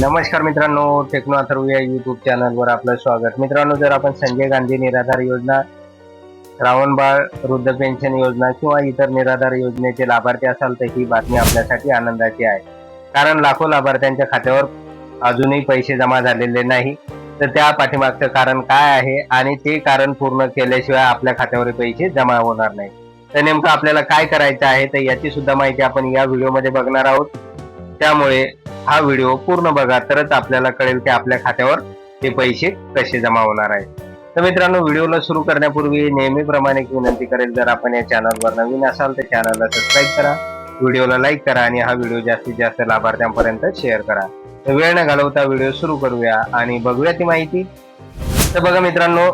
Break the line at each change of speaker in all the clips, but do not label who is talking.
नमस्कार मित्रांनो टेक्नो अथर्व या युट्यूब चॅनलवर आपलं स्वागत. मित्रांनो जर आपण संजय गांधी निराधार योजना श्रावणबाळ वृद्ध पेन्शन योजना किंवा इतर निराधार योजनेचे लाभार्थी असाल तर ही बातमी आपल्यासाठी आनंदाची आहे. कारण लाखो लाभार्थ्यांच्या खात्यावर अजूनही पैसे जमा झालेले नाही. तर त्या पाठीमागचं कारण काय आहे आणि ते कारण पूर्ण केल्याशिवाय आपल्या खात्यावर पैसे जमा होणार नाही. तर नेमकं आपल्याला काय करायचं आहे तर याची सुद्धा माहिती आपण या व्हिडिओमध्ये बघणार आहोत. त्यामुळे हा व्हिडिओ पूर्ण बघा तरच आपल्याला कळेल की आपल्या खात्यावर ते पैसे कसे जमा होणार आहेत. तर मित्रांनो व्हिडिओला सुरू करण्यापूर्वी नेहमीप्रमाणे एक विनंती करेल जर आपण या चॅनलवर नवीन असाल तर चॅनलला सबस्क्राईब करा व्हिडिओला लाईक करा आणि हा व्हिडिओ जास्तीत जास्त लाभार्थ्यांपर्यंत शेअर करा. तर वेळ न घालवता व्हिडिओ सुरू करूया आणि बघूया ती माहिती. तर बघा मित्रांनो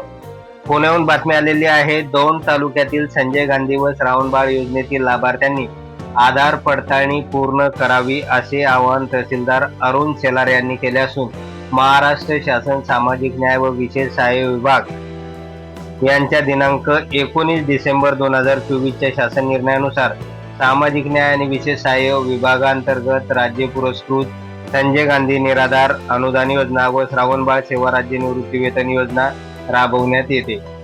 पुण्याहून बातमी आलेली आहे दोन तालुक्यातील संजय गांधी व श्रावणबाळ योजनेतील लाभार्थ्यांनी आधार पडताळणी पूर्ण करावी असे आवाहन तहसीलदार अरुण शेलार यांनी केले असून महाराष्ट्र शासन सामाजिक न्याय व विशेष सहाय्य विभाग यांच्या दिनांक एकोणीस डिसेंबर दोन हजार चोवीसच्या शासन निर्णयानुसार सामाजिक न्याय आणि विशेष सहाय्य विभागांतर्गत राज्य पुरस्कृत संजय गांधी निराधार अनुदान योजना व श्रावणबाळ सेवा राज्य निवृत्ती वेतन योजना राबवण्यात येते.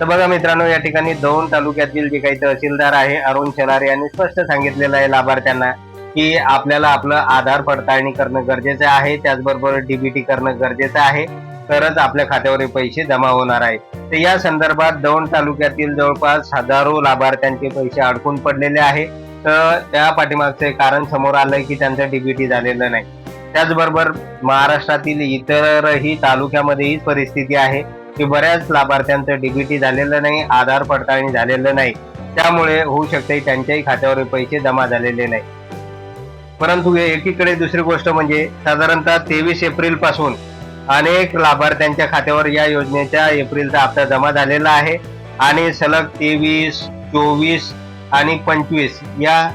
तर बघा मित्रांनो या ठिकाणी दौंड तालुक्यातील जे काही तहसीलदार आहे अरुण शेलार यांनी स्पष्ट सांगितलेलं आहे लाभार्थ्यांना की आपल्याला आपलं आधार पडताळणी करणं गरजेचं आहे. त्याचबरोबर डीबीटी करणं गरजेचं आहे. तरच आपल्या खात्यावर पैसे जमा होणार आहे तर या संदर्भात दौंड तालुक्यातील जवळपास हजारो लाभार्थ्यांचे पैसे अडकून पडलेले आहे. तर त्या पाठीमागचे कारण समोर आलंय की त्यांचं डीबीटी झालेलं नाही. त्याचबरोबर महाराष्ट्रातील इतरही तालुक्यामध्ये ही परिस्थिती आहे. की बऱ्याच लाभार्थ्यांचं डीबीटी झालेलं नाही आधार पडताळणी झालेलं नाही. त्यामुळे होऊ शकते त्यांच्याही खात्यावर पैसे जमा झालेले नाही. परंतु एकीकडे दुसरी गोष्ट म्हणजे साधारणतः तेवीस एप्रिलपासून अनेक लाभार्थ्यांच्या खात्यावर या योजनेच्या एप्रिलचा हप्ता जमा झालेला आहे. आणि सलग तेवीस चोवीस आणि पंचवीस या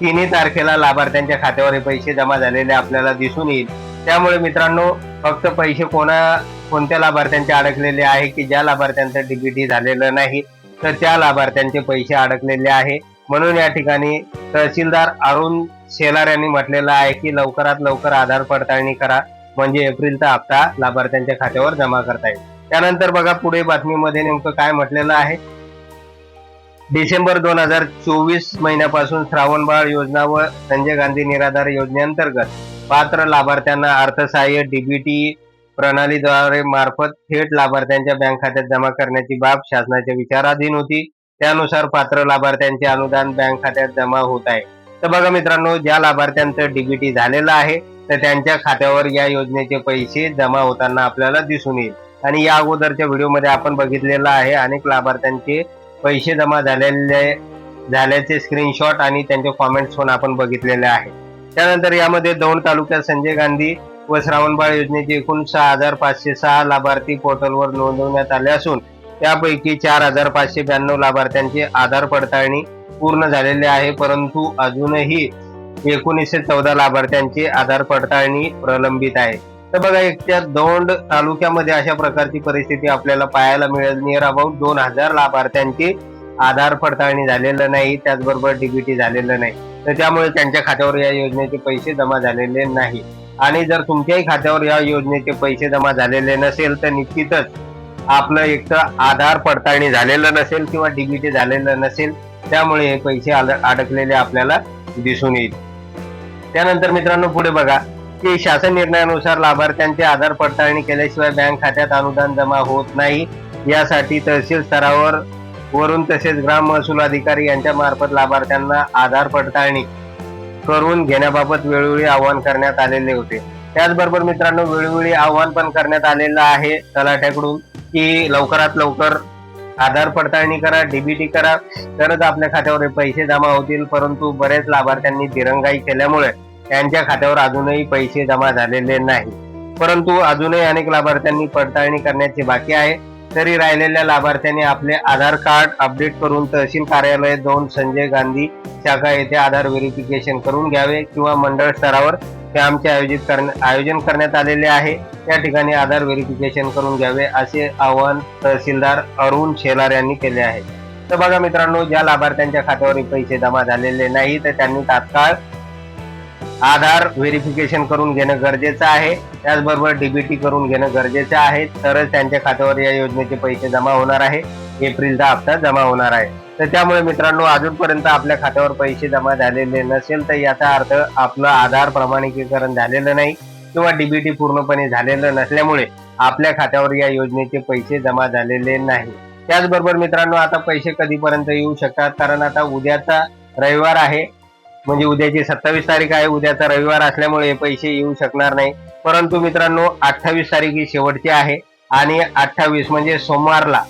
तिन्ही तारखेला लाभार्थ्यांच्या खात्यावर हे पैसे जमा झालेले आपल्याला दिसून येईल. त्यामुळे मित्रांनो फक्त पैसे कोणा कोणत्या लाभार्थ्यांचे अडकलेले आहे की ज्या लाभार्थ्यांचं डीबीटी झालेलं नाही तर त्या लाभार्थ्यांचे पैसे अडकलेले आहे. म्हणून या ठिकाणी तहसीलदार अरुण शेलार यांनी म्हटलेलं आहे की लवकरात लवकर आधार पडताळणी करा म्हणजे एप्रिलचा हप्ता लाभार्थ्यांच्या खात्यावर जमा करता येईल. त्यानंतर बघा पुढे बातमीमध्ये नेमकं काय म्हटलेलं आहे. डिसेंबर दोन हजार चोवीस महिन्यापासून श्रावणबाळ योजना व संजय गांधी निराधार योजनेअंतर्गत पात्र लाभार्थ्यांना अर्थसहाय्य डीबीटी प्रणालीद्वारे मार्फत थेट लाभार्थ्यांच्या बँक खात्यात जमा करण्याची बाब शासनाच्या विचाराधीन होती. त्यानुसार पात्र लाभार्थ्यांचे अनुदान बँक खात्यात जमा होत आहे. तर बघा मित्रांनो ज्या लाभार्थ्यांचं डीबीटी झालेलं आहे तर त्यांच्या खात्यावर या योजनेचे पैसे जमा होताना आपल्याला दिसून येईल. आणि या अगोदरच्या व्हिडिओमध्ये आपण बघितलेलं आहे अनेक लाभार्थ्यांचे पैसे जमा झालेले झाल्याचे स्क्रीनशॉट आणि त्यांचे कॉमेंट्स पण आपण बघितलेले आहे त्यानंतर यामध्ये दौंड तालुक्यात संजय गांधी व श्रावणबाळ योजनेचे एकूण सहा हजार पाचशे सहा लाभार्थी पोर्टलवर नोंदवण्यात आले असून त्यापैकी चार हजार पाचशे ब्याण्णव लाभार्थ्यांची आधार पडताळणी पूर्ण झालेली आहे. परंतु अजूनही एकोणीसशे चौदा लाभार्थ्यांची आधार पडताळणी प्रलंबित आहे. तर बघा एकट्या दौंड तालुक्यामध्ये अशा प्रकारची परिस्थिती आपल्याला पाहायला मिळेल. नियर अबाउट दोन हजार लाभार्थ्यांची आधार पडताळणी झालेलं नाही त्याचबरोबर डीबीटी झालेलं नाही. तर त्यामुळे त्यांच्या खात्यावर या योजनेचे पैसे जमा झालेले नाही. आणि जर तुमच्याही खात्यावर या योजनेचे पैसे जमा झालेले नसेल तर निश्चितच आपलं एक तर आधार पडताळणी झालेलं नसेल किंवा डीबीटी झालेलं नसेल त्यामुळे हे पैसे अडकलेले आपल्याला दिसून येईल. त्यानंतर मित्रांनो पुढे बघा की शासन निर्णयानुसार लाभार्थ्यांची आधार पडताळणी केल्याशिवाय बँक खात्यात अनुदान जमा होत नाही. यासाठी तहसील स्तरावर वरून तसेच ग्राम महसूल अधिकारी यांच्या मार्फत लाभार्थ्यांना आधार पडताळणी करून घेण्याबाबत वेळोवेळी आवाहन करण्यात आलेले होते. त्याचबरोबर मित्रांनो वेळोवेळी आवाहन पण करण्यात आलेलं आहे तलाठ्याकडून की लवकरात लवकर आधार पडताळणी करा डीबीटी करा. तरच आपल्या खात्यावर पैसे जमा होतील. परंतु बरेच लाभार्थ्यांनी दिरंगाई केल्यामुळे त्यांच्या खात्यावर अजूनही पैसे जमा झालेले नाही. परंतु अजूनही अनेक लाभार्थ्यांनी पडताळणी करण्याचे बाकी आहे. तरी राहिलेल्या लाभार्थ्यांनी आपले आधार कार्ड अपडेट करून तहसील कार्यालय दोन संजय गांधी शाखा येथे आधार व्हेरिफिकेशन करून घ्यावे किंवा मंडळ स्तरावर कॅम्पचे आयोजित करण्या आयोजन करण्यात आलेले आहे. त्या ठिकाणी आधार व्हेरिफिकेशन करून घ्यावे असे आवाहन तहसीलदार अरुण शेलार यांनी केले आहे. तर बघा मित्रांनो ज्या लाभार्थ्यांच्या खात्यावर पैसे जमा झालेले नाही तर त्यांनी तात्काळ आधार व्हेरिफिकेशन करून घेणं गरजेचं आहे. त्याचबरोबर डीबीटी करून घेणं गरजेचं आहे. तरच त्यांच्या खात्यावर या योजनेचे पैसे जमा होणार आहे. एप्रिलचा हप्ता जमा होणार आहे. तर त्यामुळे मित्रांनो अजूनपर्यंत आपल्या खात्यावर पैसे जमा झालेले नसेल तर याचा अर्थ आपलं आधार प्रमाणिकीकरण झालेलं नाही किंवा डीबीटी पूर्णपणे झालेलं नसल्यामुळे आपल्या खात्यावर या योजनेचे पैसे जमा झालेले नाही. त्याचबरोबर मित्रांनो आता पैसे कधीपर्यंत येऊ शकतात? कारण आता उद्याचा रविवार आहे. म्हणजे उद्याची सत्तावीस तारीख आहे उद्याचा रविवार असल्यामुळे हे पैसे येऊ शकणार नाही. परंतु मित्रांनो अठ्ठावीस तारीख ही शेवटची आहे आणि अठ्ठावीस म्हणजे सोमवारला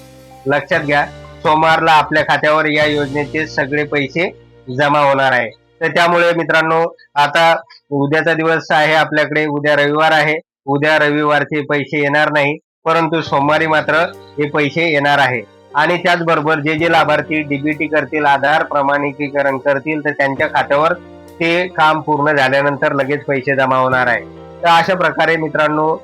लक्षात घ्या सोमवारला आपल्या खात्यावर या योजनेचे सगळे पैसे जमा होणार आहे. तर त्यामुळे मित्रांनो आता उद्याचा दिवस आहे आपल्याकडे उद्या रविवार आहे उद्या रविवारचे पैसे येणार नाही परंतु सोमवारी मात्र हे पैसे येणार आहे. आणि त्याचबरोबर जे जे लाभार्थी डीबीटी करतील आधार प्रमाणिकीकरण करतील तर त्यांच्या खात्यावर ते काम पूर्ण झाल्यानंतर लगेच पैसे जमा होणार आहे. तर अशा प्रकारे मित्रांनो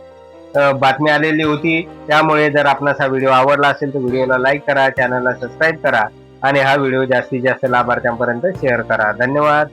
बातमी आलेली होती. त्यामुळे जर आपणास हा व्हिडिओ आवडला असेल तर व्हिडिओला लाईक करा चॅनलला सबस्क्राईब करा आणि हा व्हिडिओ जास्तीत जास्त लाभार्थ्यांपर्यंत शेअर करा. धन्यवाद.